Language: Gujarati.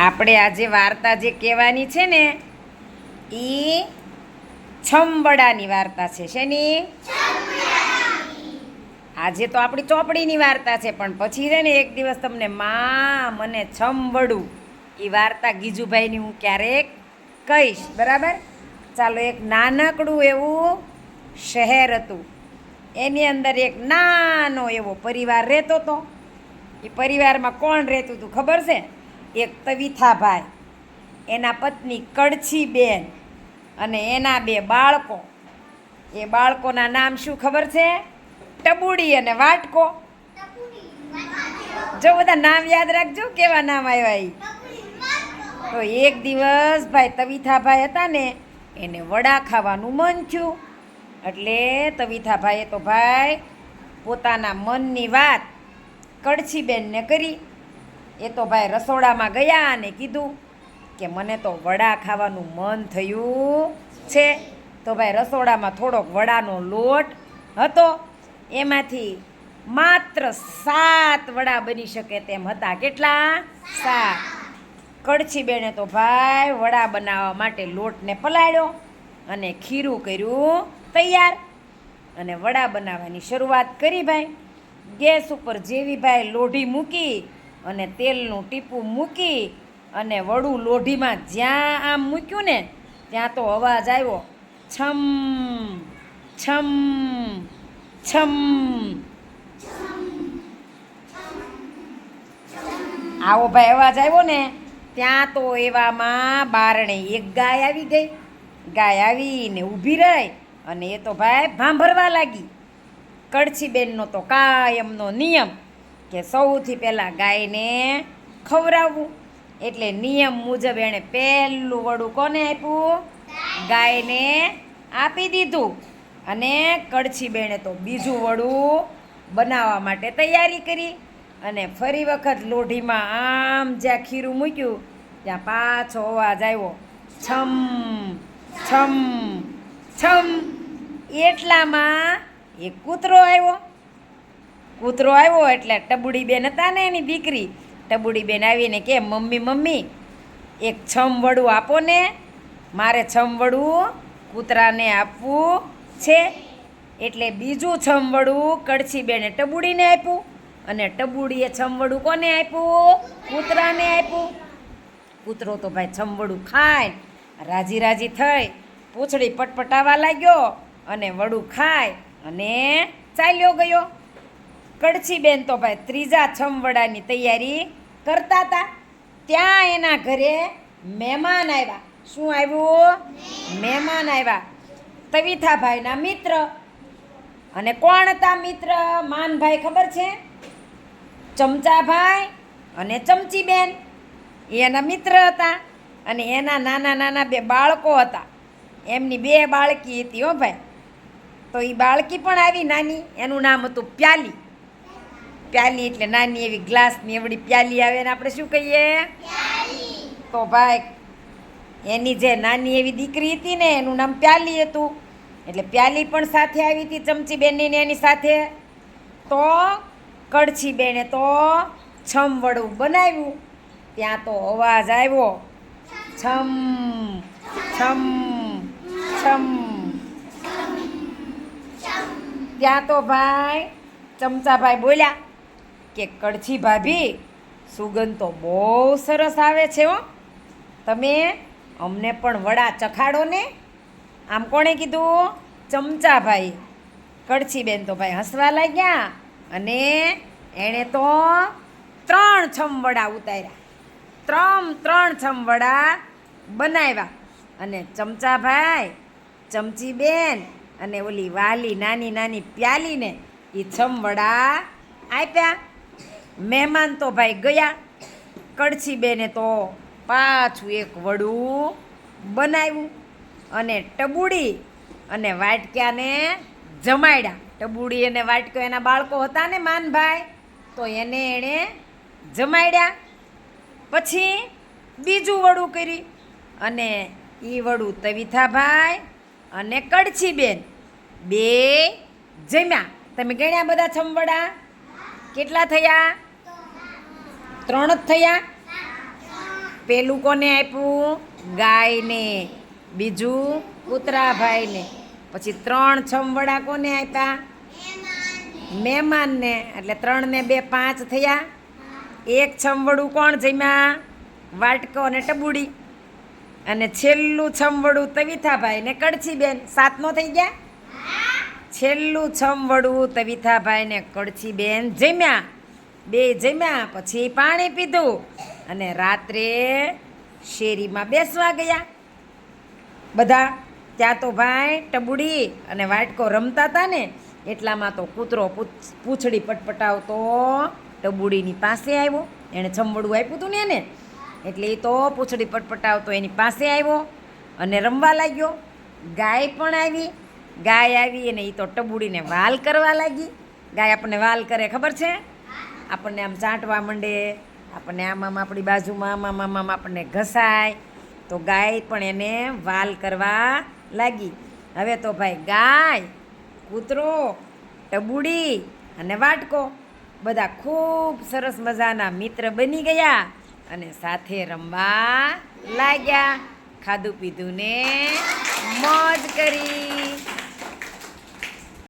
આપણે આજે વાર્તા જે કહેવાની છે ને એ છંબડાની વાર્તા છે. શેની? આજે તો આપણી ચોપડીની વાર્તા છે પણ પછી છે ને એક દિવસ તમને મા મને છંબડું એ વાર્તા ગીજુભાઈની હું ક્યારેક કહીશ. બરાબર? ચાલો એક નાનકડું એવું શહેર હતું. એની અંદર એક નાનો એવો પરિવાર રહેતો હતો એ પરિવારમાં કોણ રહેતું હતું ખબર છે? એક તવિથાભાઈ, એના પત્ની કડછી બેન અને એના બે બાળકો. એ બાળકોના નામ શું ખબર છે? ટબુડી અને વાટકો. જો બધા નામ યાદ રાખજો, કેવા નામ આવ્યા એ તો એક દિવસ ભાઈ તવિથાભાઈ હતા ને, એને વડા ખાવાનું મન થયું. એટલે તવિથાભાઈએ તો ભાઈ પોતાના મનની વાત કડછીબેનને કરી. એ તો ભાઈ રસોડામાં ગયા અને કીધું કે મને તો વડા ખાવાનું મન થયું છે. તો ભાઈ રસોડામાં થોડોક વડાનો લોટ હતો. એમાંથી માત્ર સાત વડા બની શકે તેમ હતા. કેટલા? સાત. કડછી બેને તો ભાઈ વડા બનાવવા માટે લોટને પલાળ્યો અને ખીરું કર્યું તૈયાર. અને વડા બનાવવાની શરૂઆત કરી ભાઈ. ગેસ ઉપર જેવી ભાઈ લોઢી મૂકી અને તેલનું ટીપું મૂકી અને વડું લોઢીમાં જ્યાં આમ મૂક્યું ને, ત્યાં તો અવાજ આવ્યો, છમ છમ છમ. આવો ભાઈ અવાજ આવ્યો ને, ત્યાં તો એવામાં બારણે એક ગાય આવી ગઈ. ગાય આવીને ઊભી રહી અને એ તો ભાઈ ભાંભરવા લાગી. કડછીબેનનો તો કાયમનો નિયમ કે સૌથી પહેલાં ગાયને ખવડાવવું. એટલે નિયમ મુજબ એણે પહેલું વડું કોને આપ્યું? ગાયને આપી દીધું. અને કડછી બેણે તો બીજું વડું બનાવવા માટે તૈયારી કરી. અને ફરી વખત લોઢીમાં આમ જ્યાં ખીરું મૂક્યું, ત્યાં પાછો અવાજ આવ્યો, છમ છમ છમ. એટલામાં એક કૂતરો આવ્યો. કૂતરો આવ્યો એટલે ટબુડી બેન હતા ને એની દીકરી. ટબુડી બેન આવીને કે, મમ્મી મમ્મી, એક છમ વડું આપો ને. મારે છમ વડું કૂતરાને આપવું છે. એટલે બીજું છમવડું કડછી બેને ટબુડીને આપ્યું. અને ટબુડીએ છમવડું કોને આપ્યું? કૂતરાને આપ્યું. કૂતરો તો ભાઈ છમવડું ખાય. રાજી રાજી થઈ. પૂંછડી પટપટાવા લાગ્યો અને વડું ખાય અને ચાલ્યો ગયો. કડછી બેન તો ભાઈ ત્રીજા છમવડાની તૈયારી કરતા હતા. ત્યાં એના ઘરે મહેમાન આવ્યા. શું આવ્યું? મહેમાન આવ્યા. તવિથાભાઈના મિત્ર. અને કોણ હતા મિત્ર? માનભાઈ ખબર છે? ચમચાભાઈ અને ચમચીબેન. એના મિત્ર હતા અને એના નાના નાના બે બાળકો હતા. એમની બે બાળકી હતી હો ભાઈ. તો એ બાળકી પણ આવી નાની. એનું નામ હતું પ્યાલી. પ્યાલી એટલે નાની એવી ગ્લાસની એવડી પ્યાલી આવે ને આપણે શું કહીએ? તો ભાઈ એની જે નાની એવી દીકરી હતી ને એનું નામ પ્યાલી હતું. એટલે પ્યાલી પણ સાથે આવી હતી ચમચી બેનની ને એની સાથે. તો કડછી બેને તો છમ વડું બનાવ્યું. ત્યાં તો અવાજ આવ્યો છમ. છમ છમ. ત્યાં તો ભાઈ ચમચાભાઈ બોલ્યા કે કડછી ભાભી, સુગંધ તો બહુ સરસ આવે છે હો. તમે અમને પણ વડા ચખાડો ને. આમ કોણે કીધું? ચમચાભાઈ કડછીબેન તો ભાઈ હસવા લાગ્યા અને એણે તો ત્રણ છમવડા ઉતાર્યા. ત્રણ ત્રણ છમવડા બનાવ્યા. અને ચમચાભાઈ ચમચીબેન અને ઓલી વાલી નાની નાની પ્યાલીને એ છમવડા આપ્યા. મહેમાન તો ભાઈ ગયા. કડછીબેને તો પાછું એક વડું બનાવ્યું અને ટબુડી અને વાટક્યાને જમાડ્યા ટબુડી અને વાટક્યો એના બાળકો હતા ને માનભાઈ, તો એને એણે જમાડ્યા પછી બીજું વડું કરી અને એ વડું તવિથાભાઈ અને કડછીબેન બે જમ્યા. તમે ગણ્યા બધા છમવડા? કેટલા થયા? ત્રણ જ થયા. પેલું કોને આપ્યું? ગાયને. બીજું કૂતરાભાઈને પછી ત્રણ છમવડા કોને આપ્યા? મહેમાનને. એટલે ત્રણ ને બે પાંચ થયા. એક છમવડું કોણ જમ્યા? વાટકો અને ટબુડી. અને છેલ્લું છમવડું તવિથાભાઈ ને કડછીબેન સાતનો થઈ ગયા? છેલ્લું છમવડું તવિથાભાઈ ને કડછીબેન જમ્યા. બે જમ્યા, પછી પાણી પીધું અને રાત્રે શેરીમાં બેસવા ગયા. બધા, ત્યાં તો ભાઈ ટબુડી અને વાટકો રમતા હતા ને, એટલામાં તો કૂતરો પૂછ- પૂંછડી પટપટાવતો ટબુડીની પાસે આવ્યો. એણે છમવડું આપ્યું હતું ને એને. એટલે એ તો પૂંછડી પટપટાવતો એની પાસે આવ્યો અને રમવા લાગ્યો. ગાય પણ આવી. ગાય આવી અને એ તો ટબુડીને વાલ કરવા લાગી. ગાય આપણને વાલ કરે, ખબર છે? આપણને આમ ચાંટવા માંડે, આપણને આમ આમ આપણી બાજુમાં, આમ આમ આમ આમ આપણને ઘસાય, તો ગાય પણ એને વાલ કરવા લાગી. હવે તો ભાઈ ગાય, કૂતરો, ટબુડી અને વાટકો બધા ખૂબ સરસ મજાના મિત્ર બની ગયા અને સાથે રમવા લાગ્યા. ખાધું પીધું ને મોજ કરી.